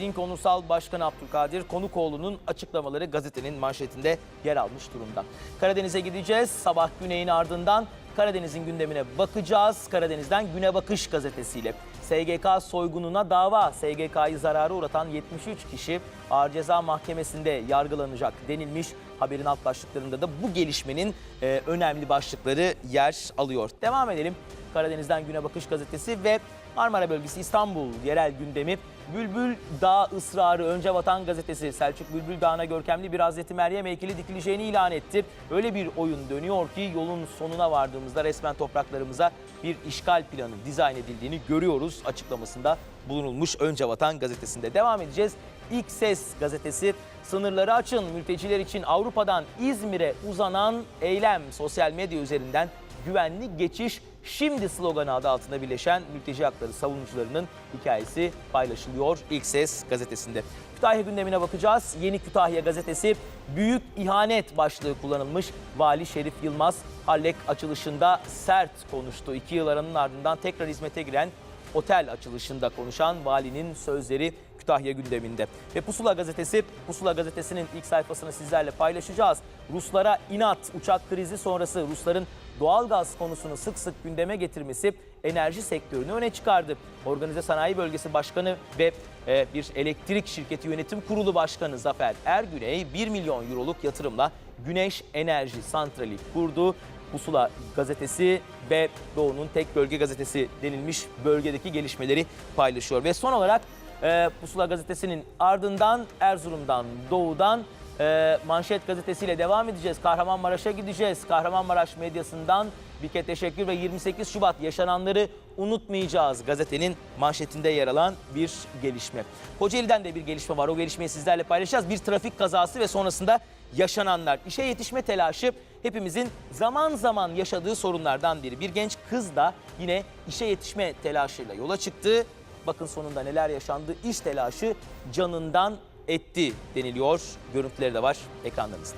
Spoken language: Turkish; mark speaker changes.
Speaker 1: Dink Onursal Başkanı Abdülkadir Konukoğlu'nun açıklamaları gazetenin manşetinde yer almış durumda. Karadeniz'e gideceğiz. Sabah güneyin ardından Karadeniz'in gündemine bakacağız. Karadeniz'den Güne Bakış gazetesiyle. SGK soygununa dava. SGK'yı zarara uğratan 73 kişi Ağır Ceza Mahkemesi'nde yargılanacak denilmiş. Haberin alt başlıklarında da bu gelişmenin e, önemli başlıkları yer alıyor. Devam edelim. Karadeniz'den Güne Bakış gazetesi ve Marmara Bölgesi İstanbul yerel gündemi Bülbül Dağ ısrarı Önce Vatan Gazetesi Selçuk Bülbül Dağı'na görkemli bir Hazreti Meryem heykeli dikileceğini ilan etti. Öyle bir oyun dönüyor ki yolun sonuna vardığımızda resmen topraklarımıza bir işgal planı dizayn edildiğini görüyoruz açıklamasında bulunulmuş Önce Vatan Gazetesi'nde. Devam edeceğiz. İlk Ses gazetesi sınırları açın mülteciler için Avrupa'dan İzmir'e uzanan eylem sosyal medya üzerinden güvenli geçiş şimdi sloganı adı altında birleşen mülteci hakları savunucularının hikayesi paylaşılıyor İlk Ses gazetesinde. Kütahya gündemine bakacağız. Yeni Kütahya gazetesi büyük ihanet başlığı kullanılmış. Vali Şerif Yılmaz Hallek açılışında sert konuştu. İki yıl aranın ardından tekrar hizmete giren otel açılışında konuşan valinin sözleri Kütahya gündeminde. Ve Pusula gazetesi, Pusula gazetesinin ilk sayfasını sizlerle paylaşacağız. Ruslara inat, uçak krizi sonrası Rusların doğalgaz konusunu sık sık gündeme getirmesi enerji sektörünü öne çıkardı. Organize Sanayi Bölgesi Başkanı ve e, bir elektrik şirketi yönetim kurulu başkanı Zafer Ergüney 1 milyon euroluk yatırımla güneş enerji santrali kurdu. Pusula gazetesi ve Doğu'nun tek bölge gazetesi denilmiş bölgedeki gelişmeleri paylaşıyor. Ve son olarak e, Pusula gazetesinin ardından Erzurum'dan, Doğu'dan e, Manşet gazetesiyle devam edeceğiz. Kahramanmaraş'a gideceğiz. Kahramanmaraş medyasından bir kez teşekkür ve 28 Şubat yaşananları unutmayacağız gazetenin manşetinde yer alan bir gelişme. Kocaeli'den de bir gelişme var. O gelişmeyi sizlerle paylaşacağız. Bir trafik kazası ve sonrasında yaşananlar. İşe yetişme telaşı hepimizin zaman zaman yaşadığı sorunlardan biri. Bir genç kız da yine işe yetişme telaşıyla yola çıktı. Bakın sonunda neler yaşandı. İş telaşı canından etti deniliyor. Görüntüleri de var ekranlarınızda.